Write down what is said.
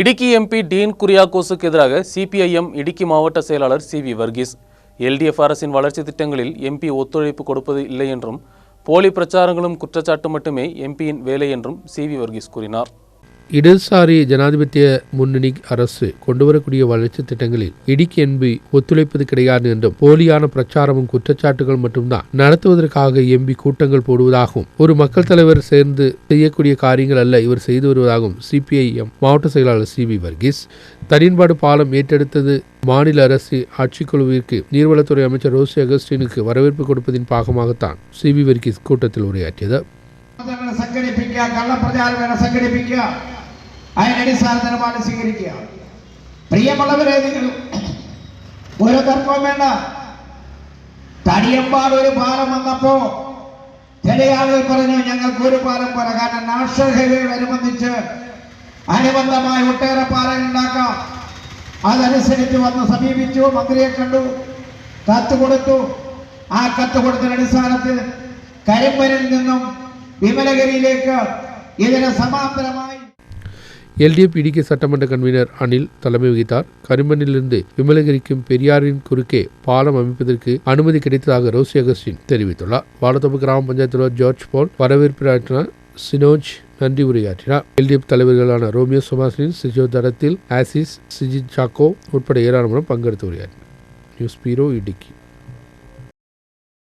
இடுக்கி MP dean குரியாக்கோஸுக்கு எதிராக CPIM இடுக்கி மாவட்ட செயலாளர் சி வி வர்கீஸ். எல்டிஎஃப் அரசின் வளர்ச்சி திட்டங்களில் எம்பி ஒத்துழைப்பு கொடுப்பது இல்லை என்றும் போலி பிரச்சாரங்களும் குற்றச்சாட்டு மட்டுமே எம்பியின் வேலை என்றும் சி வி வர்கீஸ் கூறினார். இடதுசாரி ஜனாதிபத்திய முன்னணி அரசு கொண்டு வரக்கூடிய வளர்ச்சி திட்டங்களில் இடிக்கு எம்பி ஒத்துழைப்பது கிடையாது என்றும் போலியான பிரச்சாரமும் குற்றச்சாட்டுகள் மட்டும்தான் நடத்துவதற்காக எம்பி கூட்டங்கள் போடுவதாகவும் ஒரு மக்கள் தலைவர் சேர்ந்து செய்யக்கூடிய காரியங்கள் அல்ல இவர் செய்து வருவதாகவும் சிபிஐஎம் மாவட்ட செயலாளர் சி பி வர்கீஸ் தரியன்பாடு பாலம் ஏற்றெடுத்தது மாநில அரசு ஆட்சிக்குழுவிற்கு நீர்வளத்துறை அமைச்சர் ரோசி அகஸ்டினுக்கு வரவேற்பு கொடுப்பதின் பாகமாகத்தான் சி பி வர்கீஸ் கூட்டத்தில் உரையாற்றியது. സംഘടിപ്പിക്കുക കള്ളപ്രചാരം വേണം സംഘടിപ്പിക്കുക അതിനടിസ്ഥാനത്തിൽ നിലപാട് സ്വീകരിക്കുക. പ്രിയമുള്ളവരെ നിങ്ങൾ ഒരു തർക്കവും വേണ്ട. തടിയമ്പാട് ഒരു പാലം വന്നപ്പോ ചില ആളുകൾ പറഞ്ഞു ഞങ്ങൾക്ക് ഒരു പാലം പോരാ. കാരണം നാഷണൽ ഹൈവേയോടനുബന്ധിച്ച് അനുബന്ധമായ ഒട്ടേറെ പാലങ്ങൾ ഉണ്ടാക്കാം. അതനുസരിച്ച് വന്ന് സമീപിച്ചു മന്ത്രിയെ കണ്ടു കത്ത് കൊടുത്തു. ആ കത്ത് കൊടുത്ത അടിസ്ഥാനത്തിൽ കരിമ്പനിൽ നിന്നും വിമലഗിരിയിലേക്ക് ഇതിന് സമാന്തരമായി எல்டிஎஃப் இடிகே சட்டமன்ற கன்வீனர் அனில் தலைமை வகித்தார். கரிமனிலிருந்து விமலகிரிக்கும் பெரியாரின் குறுக்கே பாலம் அமைப்பதற்கு அனுமதி கிடைத்ததாக ரோசி அகஸ்டின் தெரிவித்துள்ளார். வாலத்தோப்பு கிராம பஞ்சாயத்து தலைவர் ஜார்ஜ் போல் வரவேற்பினார் சினோஜ் நன்றி உரையாற்றினார். எல்டிஎஃப் தலைவர்களான ரோமியோ சுபாஷின் சிஜோ தரத்தில் ஆசிஸ் சிஜித் சாக்கோ உட்பட ஏராளமான பங்கெடுத்து உரையாற்றினார். News bureau Idukki.